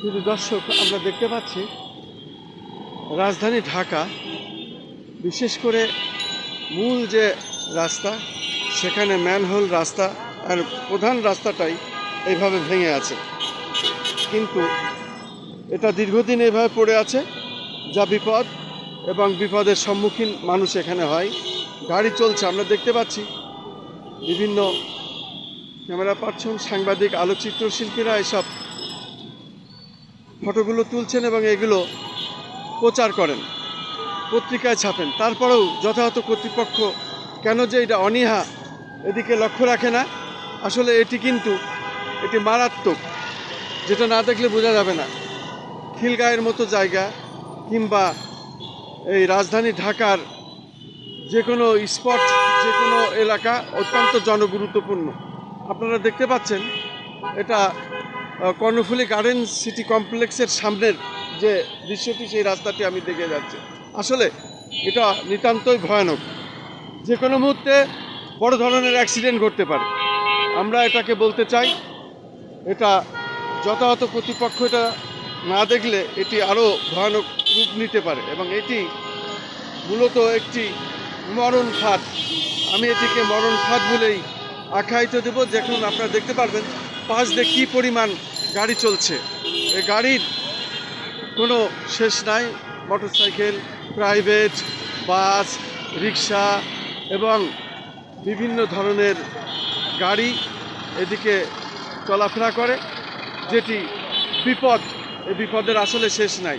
শুধু দর্শক আমরা দেখতে পাচ্ছি, রাজধানী ঢাকা, বিশেষ করে মূল যে রাস্তা, সেখানে ম্যানহোল রাস্তা আর প্রধান রাস্তাটাই এইভাবে ভেঙে আছে। কিন্তু এটা দীর্ঘদিন এইভাবে পড়ে আছে, যা বিপদ এবং বিপদের সম্মুখীন মানুষ এখানে হয়। গাড়ি চলছে, আমরা দেখতে পাচ্ছি বিভিন্ন ক্যামেরা পার্সন, সাংবাদিক, আলোকচিত্র শিল্পীরা এসব ফটোগুলো তুলছেন এবং এগুলো প্রচার করেন, পত্রিকায় ছাপেন। তারপরেও যথাযথ কর্তৃপক্ষ কেন যে এটা অনীহা, এদিকে লক্ষ্য রাখে না। আসলে এটি কিন্তু এটি মারাত্মক, যেটা না দেখলে বোঝা যাবে না। খিলগাঁয়ের মতো জায়গা কিংবা এই রাজধানী ঢাকার যে কোনো স্পট, যে কোনো এলাকা অত্যন্ত জনগুরুত্বপূর্ণ। আপনারা দেখতে পাচ্ছেন, এটা কর্ণফুলী গার্ডেন সিটি কমপ্লেক্সের সামনের যে দৃশ্যটি, সেই রাস্তাটি আমি দেখে যাচ্ছি। আসলে এটা নিতান্তই ভয়ানক। যে কোনো মুহূর্তে বড় ধরনের অ্যাক্সিডেন্ট ঘটতে পারে। আমরা এটাকে বলতে চাই, এটা যথাযথ কর্তৃপক্ষ এটা না দেখলে এটি আরও ভয়ানক রূপ নিতে পারে এবং এটি মূলত একটি মরণ ফাঁদ। আমি এটিকে মরণ ফাঁদ বলেই আখ্যায়িত দেব। যখন আপনারা দেখতে পারবেন, পাশ দিয়ে কী পরিমাণ গাড়ি চলছে। এই গাড়ির কোনো শেষ নাই। মোটরসাইকেল, প্রাইভেট, বাস, রিক্সা এবং বিভিন্ন ধরনের গাড়ি এদিকে চলাফেরা করে, যেটি বিপদ এই বিপদের আসলে শেষ নাই।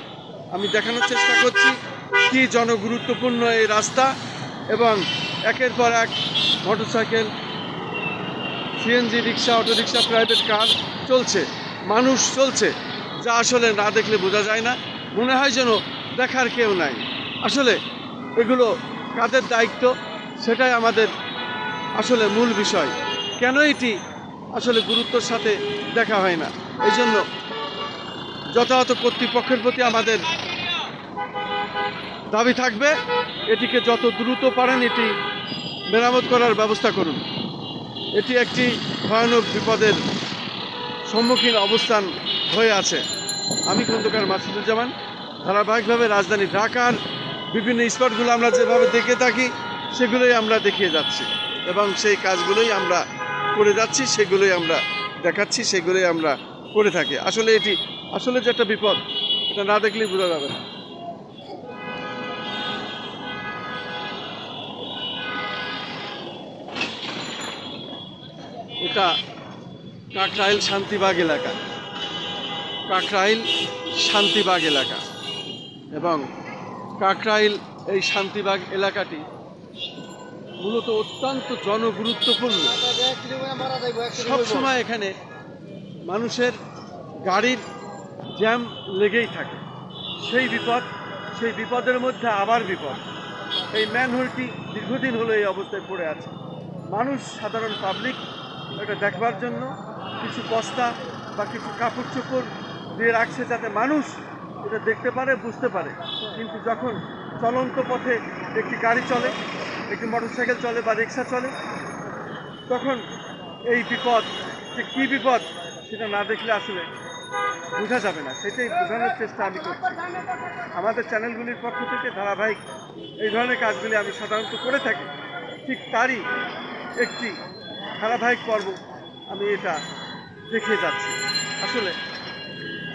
আমি দেখানোর চেষ্টা করছি কি জনগুরুত্বপূর্ণ এই রাস্তা এবং একের পর এক motorcycle, CNG, rickshaw auto rickshaw private car চলছে। মানুষ চলছে, যা আসলে না দেখলে বোঝা যায় না। মনে হয় যেন দেখার কেউ নাই। আসলে এগুলো কাদের দায়িত্ব? সেটাই আমাদের আসলে মূল বিষয়। কেন এটি আসলে গুরুত্বর সাথে দেখা হয় না? এই জন্য যথাযথ কর্তৃপক্ষের প্রতি আমাদের দাবি থাকবে, এটিকে যত দ্রুত পারেন এটি মেরামত করার ব্যবস্থা করুন। এটি একটি ভয়ানক বিপদের সম্মুখীন অবস্থান হয়ে আছে। আমি খন্দকার মাসুদুজ্জামান। ধারাবাহিকভাবে রাজধানী ঢাকার বিভিন্ন স্পটগুলো আমরা যেভাবে দেখে থাকি, সেগুলোই আমরা দেখিয়ে যাচ্ছি। এবং সেই কাজগুলোই আমরা করে যাচ্ছি, সেগুলোই আমরা দেখাচ্ছি, সেগুলোই আমরা করে থাকি। আসলে এটি, আসলে যে একটা বিপদ, এটা না দেখলেই বোঝা যাবে না। এটা কাকরাইল শান্তিবাগ এলাকা। কাকরাইল শান্তিবাগ এলাকা। এবং কাকরাইল এই শান্তিবাগ এলাকাটি মূলত অত্যন্ত জনগুরুত্বপূর্ণ। সবসময় এখানে মানুষের গাড়ির জ্যাম লেগেই থাকে। সেই বিপদ, সেই বিপদের মধ্যে আবার বিপদ। এই ম্যানহোলটি দীর্ঘদিন হলো এই অবস্থায় পড়ে আছে। মানুষ, সাধারণ পাবলিক, এটা দেখবার জন্য কিছু বস্তা বা কিছু কাপড় চোপড় দিয়ে রাখছে যাতে মানুষ এটা দেখতে পারে, বুঝতে পারে। কিন্তু যখন চলন্ত পথে একটি গাড়ি চলে, একটি মোটরসাইকেল চলে বা রিক্সা চলে, তখন এই বিপদ, যে কী বিপদ সেটা না দেখলে আসলে বোঝা যাবে না। সেটাই বোঝানোর চেষ্টা আমি করছি। আমাদের চ্যানেলগুলির পক্ষ থেকে ধারাবাহিক এই ধরনের কাজগুলি আমি সাধারণত করে থাকি। ঠিক তারই একটি ধারাবাহিক পর্ব আমি এটা দেখে যাচ্ছি। আসলে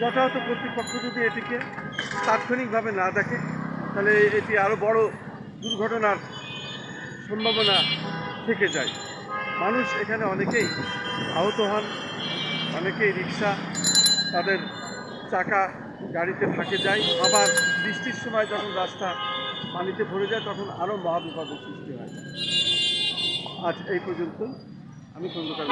যথাযথ কর্তৃপক্ষ যদি এটিকে তাৎক্ষণিকভাবে না দেখে, তাহলে এটি আরও বড় দুর্ঘটনার সম্ভাবনা থেকে যায়। মানুষ এখানে অনেকেই আহত হন, অনেকেই রিক্সা তাদের চাকা গাড়িতে ফাঁকে যায়। আবার বৃষ্টির সময় যখন রাস্তা পানিতে ভরে যায়, তখন আরও মহাবিপদের সৃষ্টি হয়। আজ এই পর্যন্ত আমি খন্দকার